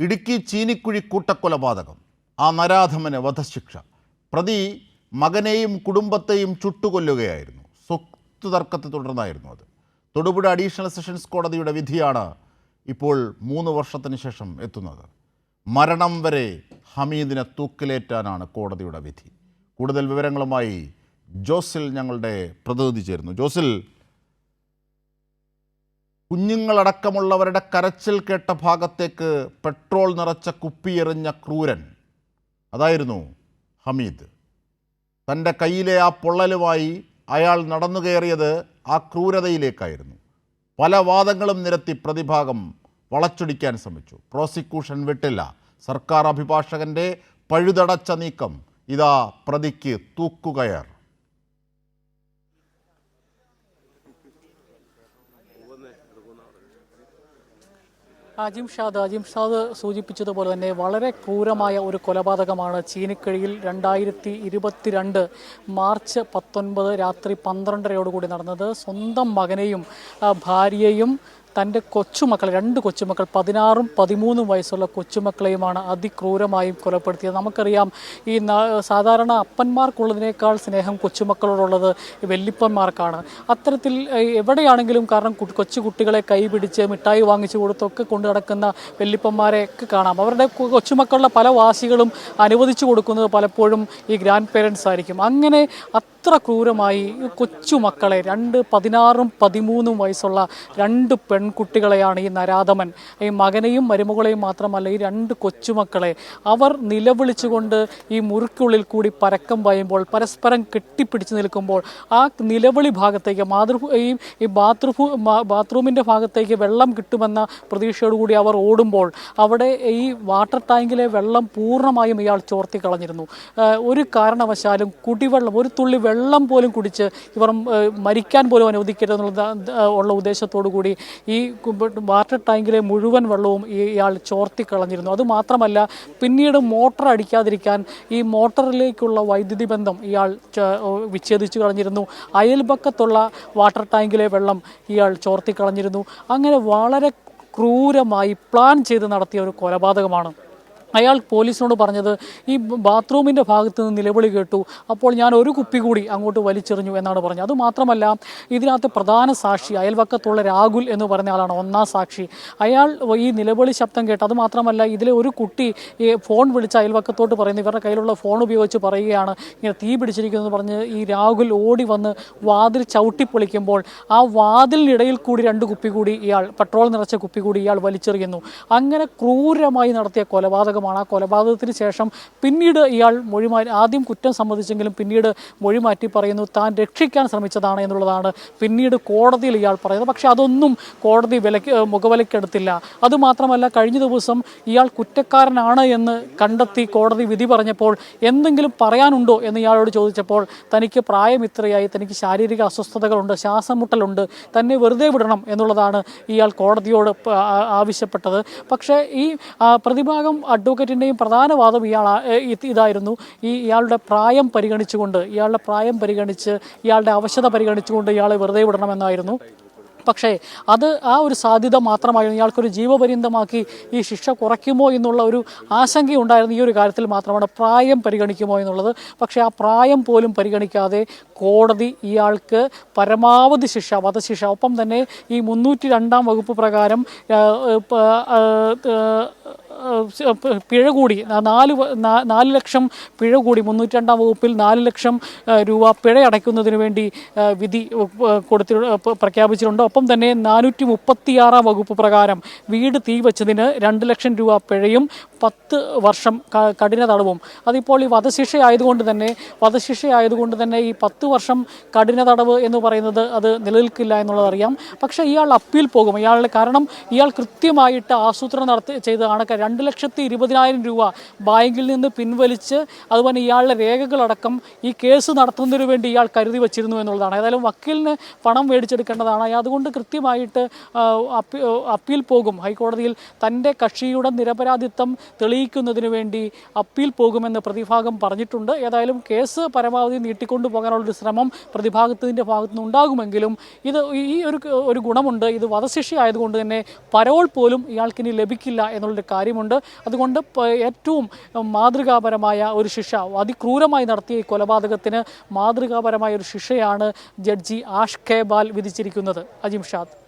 ഇടുക്കി ചീനിക്കുഴി കൂട്ടക്കൊലപാതകം ആ നരാധമന് വധശിക്ഷ. പ്രതി മകനെയും കുടുംബത്തെയും ചുട്ടുകൊല്ലുകയായിരുന്നു. സ്വത്ത് തർക്കത്തെ തുടർന്നായിരുന്നു അത്. തൊടുപുഴ അഡീഷണൽ സെഷൻസ് കോടതിയുടെ വിധിയാണ് ഇപ്പോൾ മൂന്ന് വർഷത്തിന് ശേഷം എത്തുന്നത്. മരണം വരെ ഹമീദിനെ തൂക്കിലേറ്റാനാണ് കോടതിയുടെ വിധി. കൂടുതൽ വിവരങ്ങളുമായി ജോസിൽ ഞങ്ങളുടെ പ്രതിനിധി ചേരുന്നു. ജോസിൽ കുഞ്ഞുങ്ങളടക്കമുള്ളവരുടെ കരച്ചിൽ കേട്ട ഭാഗത്തേക്ക് പെട്രോൾ നിറച്ച കുപ്പിയെറിഞ്ഞ ക്രൂരൻ. അതായിരുന്നു ഹമീദ്. തന്റെ കയ്യിലെ ആ പൊള്ളലുമായി അയാൾ നടന്നു കയറിയത് ആ ക്രൂരതയിലേക്കായിരുന്നു. പല വാദങ്ങളും നിരത്തി പ്രതിഭാഗം വളച്ചൊടിക്കാൻ ശ്രമിച്ചു. പ്രോസിക്യൂഷൻ വിട്ടില്ല. സർക്കാർ അഭിഭാഷകന്റെ പഴുതടച്ച നീക്കം ഇതാ പ്രതിക്ക് തൂക്കുകയർ. അജിം ഷാദ് അജിം ഷാദ് സൂചിപ്പിച്ചതുപോലെ തന്നെ വളരെ ക്രൂരമായ ഒരു കൊലപാതകമാണ് ചീനിക്കഴിയിൽ രണ്ടായിരത്തി ഇരുപത്തിരണ്ട് മാർച്ച് പത്തൊൻപത് രാത്രി പന്ത്രണ്ടരയോടുകൂടി നടന്നത്. സ്വന്തം മകനെയും ഭാര്യയും ഭാര്യയെയും തന്റെ കൊച്ചുമക്കൾ രണ്ട് കൊച്ചുമക്കൾ പതിനാറും പതിമൂന്നും വയസ്സുള്ള കൊച്ചുമക്കളെയുമാണ് അതിക്രൂരമായും കൊലപ്പെടുത്തിയത്. നമുക്കറിയാം ഈ സാധാരണ അപ്പന്മാർക്കുള്ളതിനേക്കാൾ സ്നേഹം കൊച്ചുമക്കളോടുള്ളത് വെല്ലിപ്പന്മാർക്കാണ് അത്തരത്തിൽ എവിടെയാണെങ്കിലും കാരണം കൊച്ചുകുട്ടികളെ കൊച്ചു കുട്ടികളെ കൈപിടിച്ച് മിഠായി വാങ്ങിച്ചു കൊടുത്തൊക്കെ കൊണ്ടു നടക്കുന്ന വെല്ലിപ്പന്മാരെയൊക്കെ കാണാം. അവരുടെ കൊച്ചുമക്കളുടെ പല വാശികളും അനുവദിച്ചു കൊടുക്കുന്നത് പലപ്പോഴും ഈ ഗ്രാൻഡ് പേരൻസ് ആയിരിക്കും. അങ്ങനെ അത്ര ക്രൂരമായി കൊച്ചു കൊച്ചുമക്കളെ രണ്ട് പതിനാറും പതിമൂന്നും വയസ്സുള്ള രണ്ട് പെൺകുട്ടികളെയാണ് ഈ നരാധമൻ. ഈ മകനെയും മരുമകളെയും മാത്രമല്ല ഈ രണ്ട് കൊച്ചുമക്കളെ അവർ നിലവിളിച്ചുകൊണ്ട് ഈ മുറിക്കുള്ളിൽ കൂടി പരക്കം പായുമ്പോൾ പരസ്പരം കെട്ടിപ്പിടിച്ച് നിൽക്കുമ്പോൾ ആ നിലവിളി ഭാഗത്തേക്ക് മാതൃ ഈ ഈ ബാത്റൂം ബാത്റൂമിന്റെ ഭാഗത്തേക്ക് വെള്ളം കിട്ടുമെന്ന പ്രതീക്ഷയോടുകൂടി അവർ ഓടുമ്പോൾ അവിടെ ഈ വാട്ടർ ടാങ്കിലെ വെള്ളം പൂർണമായും ഇയാൾ ചോർത്തി കളഞ്ഞിരുന്നു ഒരു കാരണവശാലും കുടിവെള്ളം ഒരു തുള്ളി വെള്ളം പോലും കുടിച്ച് ഇവർ മരിക്കാൻ പോലും അനുവദിക്കരുതെന്നുള്ള ഉള്ള ഉദ്ദേശത്തോടു കൂടി ഈ വാട്ടർ ടാങ്കിലെ മുഴുവൻ വെള്ളവും ഇയാൾ ചോർത്തി കളഞ്ഞിരുന്നു. അതുമാത്രമല്ല പിന്നീട് മോട്ടർ അടിക്കാതിരിക്കാൻ ഈ മോട്ടറിലേക്കുള്ള വൈദ്യുതി ബന്ധം ഇയാൾ വിച്ഛേദിച്ചു കളഞ്ഞിരുന്നു. അയൽപക്കത്തുള്ള വാട്ടർ ടാങ്കിലെ വെള്ളം ഇയാൾ ചോർത്തി കളഞ്ഞിരുന്നു. അങ്ങനെ വളരെ ക്രൂരമായി പ്ലാൻ ചെയ്ത് നടത്തിയ ഒരു കൊലപാതകമാണ്. അയാൾ പോലീസിനോട് പറഞ്ഞത് ഈ ബാത്റൂമിന്റെ ഭാഗത്ത് നിന്ന് നിലവിളി കേട്ടു. അപ്പോൾ ഞാൻ ഒരു കുപ്പി കൂടി അങ്ങോട്ട് വലിച്ചെറിഞ്ഞു എന്നാണ് പറഞ്ഞത്. അതുമാത്രമല്ല ഇതിനകത്ത് പ്രധാന സാക്ഷി അയൽവക്കത്തുള്ള രാഹുൽ എന്ന് പറഞ്ഞ ആളാണ് ഒന്നാം സാക്ഷി. അയാൾ ഈ നിലവിളി ശബ്ദം കേട്ടു അതുമാത്രമല്ല ഇതിലെ ഒരു കുട്ടി ഈ ഫോൺ വിളിച്ച് അയൽവക്കത്തോട്ട് പറയുന്നു. ഇവരുടെ കയ്യിലുള്ള ഫോൺ ഉപയോഗിച്ച് പറയുകയാണ് ഇങ്ങനെ തീ പിടിച്ചിരിക്കുന്നു പറഞ്ഞ് ഈ രാഹുൽ ഓടി വന്ന് വാതിൽ ചവിട്ടിപ്പൊളിക്കുമ്പോൾ ആ വാതിലിനിടയിൽ കൂടി രണ്ട് കുപ്പി കൂടി ഇയാൾ പെട്രോൾ നിറച്ച കുപ്പി കൂടി ഇയാൾ വലിച്ചെറിയുന്നു. അങ്ങനെ ക്രൂരമായി നടത്തിയ കൊലപാതകമാണ് ആ കൊലപാതകത്തിന് ശേഷം പിന്നീട് ഇയാൾ മൊഴി മാറ്റി ആദ്യം കുറ്റം സമ്മതിച്ചെങ്കിലും പിന്നീട് മൊഴി മാറ്റി പറയുന്നു താൻ രക്ഷിക്കാൻ ശ്രമിച്ചതാണ് എന്നുള്ളതാണ് പിന്നീട് കോടതിയിൽ ഇയാൾ പറയുന്നത്. പക്ഷേ അതൊന്നും കോടതി വിലക്ക് മുഖവിലക്കെടുത്തില്ല അതുമാത്രമല്ല കഴിഞ്ഞ ദിവസം ഇയാൾ കുറ്റക്കാരനാണ് എന്ന് കണ്ടെത്തി കോടതി വിധി പറഞ്ഞപ്പോൾ എന്തെങ്കിലും പറയാനുണ്ടോ എന്ന് ഇയാളോട് ചോദിച്ചപ്പോൾ തനിക്ക് പ്രായം ഇത്രയായി തനിക്ക് ശാരീരിക അസ്വസ്ഥതകളുണ്ട് ശ്വാസം മുട്ടലുണ്ട് തന്നെ വെറുതെ വിടണം എന്നുള്ളതാണ് ഇയാൾ കോടതിയോട് ആവശ്യപ്പെട്ടത്. പക്ഷേ ഈ പ്രതിഭാഗം അഡ്വക്കേറ്റിന്റെയും പ്രധാന വാദം ഇയാൾ ഇതായിരുന്നു. ഈ ഇയാളുടെ പ്രായം പരിഗണിച്ചുകൊണ്ട് ഇയാളുടെ പ്രായം പരിഗണിച്ച് ഇയാളുടെ അവശത പരിഗണിച്ചുകൊണ്ട് ഇയാളെ വെറുതെ വിടണമെന്നായിരുന്നു. പക്ഷേ അത് ആ ഒരു സാധ്യത മാത്രമായിരുന്നു ഇയാൾക്കൊരു ജീവപര്യന്തമാക്കി ഈ ശിക്ഷ കുറയ്ക്കുമോ എന്നുള്ള ഒരു ആശങ്കയുണ്ടായിരുന്നു ഈ ഒരു കാര്യത്തിൽ മാത്രമാണ് പ്രായം പരിഗണിക്കുമോ എന്നുള്ളത്. പക്ഷേ ആ പ്രായം പോലും പരിഗണിക്കാതെ കോടതി ഇയാൾക്ക് പരമാവധി ശിക്ഷ വധശിക്ഷ ഒപ്പം തന്നെ ഈ മുന്നൂറ്റി രണ്ടാം വകുപ്പ് പ്രകാരം പിഴ കൂടി നാല് നാല് ലക്ഷം പിഴ കൂടി മുന്നൂറ്റി രണ്ടാം വകുപ്പിൽ നാല് ലക്ഷം രൂപ പിഴ അടയ്ക്കുന്നതിന് വേണ്ടി വിധി കൊടുത്തി പ്രഖ്യാപിച്ചിട്ടുണ്ട്. ഒപ്പം തന്നെ നാനൂറ്റി മുപ്പത്തിയാറാം വകുപ്പ് പ്രകാരം വീട് തീ വെച്ചതിന് രണ്ട് ലക്ഷം രൂപ പിഴയും പത്ത് വർഷം കഠിന തടവും. അതിപ്പോൾ ഈ വധശിക്ഷ ആയതുകൊണ്ട് തന്നെ വധശിക്ഷ ആയതുകൊണ്ട് തന്നെ ഈ പത്ത് വർഷം കഠിന തടവ് എന്ന് പറയുന്നത് അത് നിലനിൽക്കില്ല എന്നുള്ളതറിയാം. പക്ഷേ ഇയാൾ അപ്പീൽ പോകും. ഇയാളുടെ കാരണം ഇയാൾ കൃത്യമായിട്ട് ആസൂത്രണം നടത്തി ചെയ്തതാണ് രണ്ട് ലക്ഷത്തി ഇരുപതിനായിരം രൂപ ബാങ്കിൽ നിന്ന് പിൻവലിച്ച് അതുപോലെ ഇയാളുടെ രേഖകളടക്കം ഈ കേസ് നടത്തുന്നതിന് വേണ്ടി ഇയാൾ കരുതി വച്ചിരുന്നു എന്നുള്ളതാണ്. ഏതായാലും വക്കീലിന് പണം മേടിച്ചെടുക്കേണ്ടതാണ്. അതുകൊണ്ട് കൃത്യമായിട്ട് അപ്പീൽ പോകും. ഹൈക്കോടതിയിൽ തന്റെ കക്ഷിയുടെ നിരപരാധിത്വം തെളിയിക്കുന്നതിന് വേണ്ടി അപ്പീൽ പോകുമെന്ന് പ്രതിഭാഗം പറഞ്ഞിട്ടുണ്ട്. ഏതായാലും കേസ് പരമാവധി നീട്ടിക്കൊണ്ടു പോകാനുള്ളൊരു ശ്രമം പ്രതിഭാഗത്തിന്റെ ഭാഗത്തു നിന്ന് ഉണ്ടാകുമെങ്കിലും ഇത് ഈ ഒരു ഒരു ഗുണമുണ്ട്. ഇത് വധശിക്ഷ ആയതുകൊണ്ട് തന്നെ പരോൾ പോലും ഇയാൾക്കിനി ലഭിക്കില്ല എന്നുള്ളൊരു കാര്യമുണ്ട്. അതുകൊണ്ട് ഏറ്റവും മാതൃകാപരമായ ഒരു ശിക്ഷ അതിക്രൂരമായി നടത്തിയ ഈ കൊലപാതകത്തിന് മാതൃകാപരമായ ഒരു ശിക്ഷയാണ് ജഡ്ജി ആഷ് കെ ബാൽ വിധിച്ചിരിക്കുന്നത്. അജിം ഷാദ്.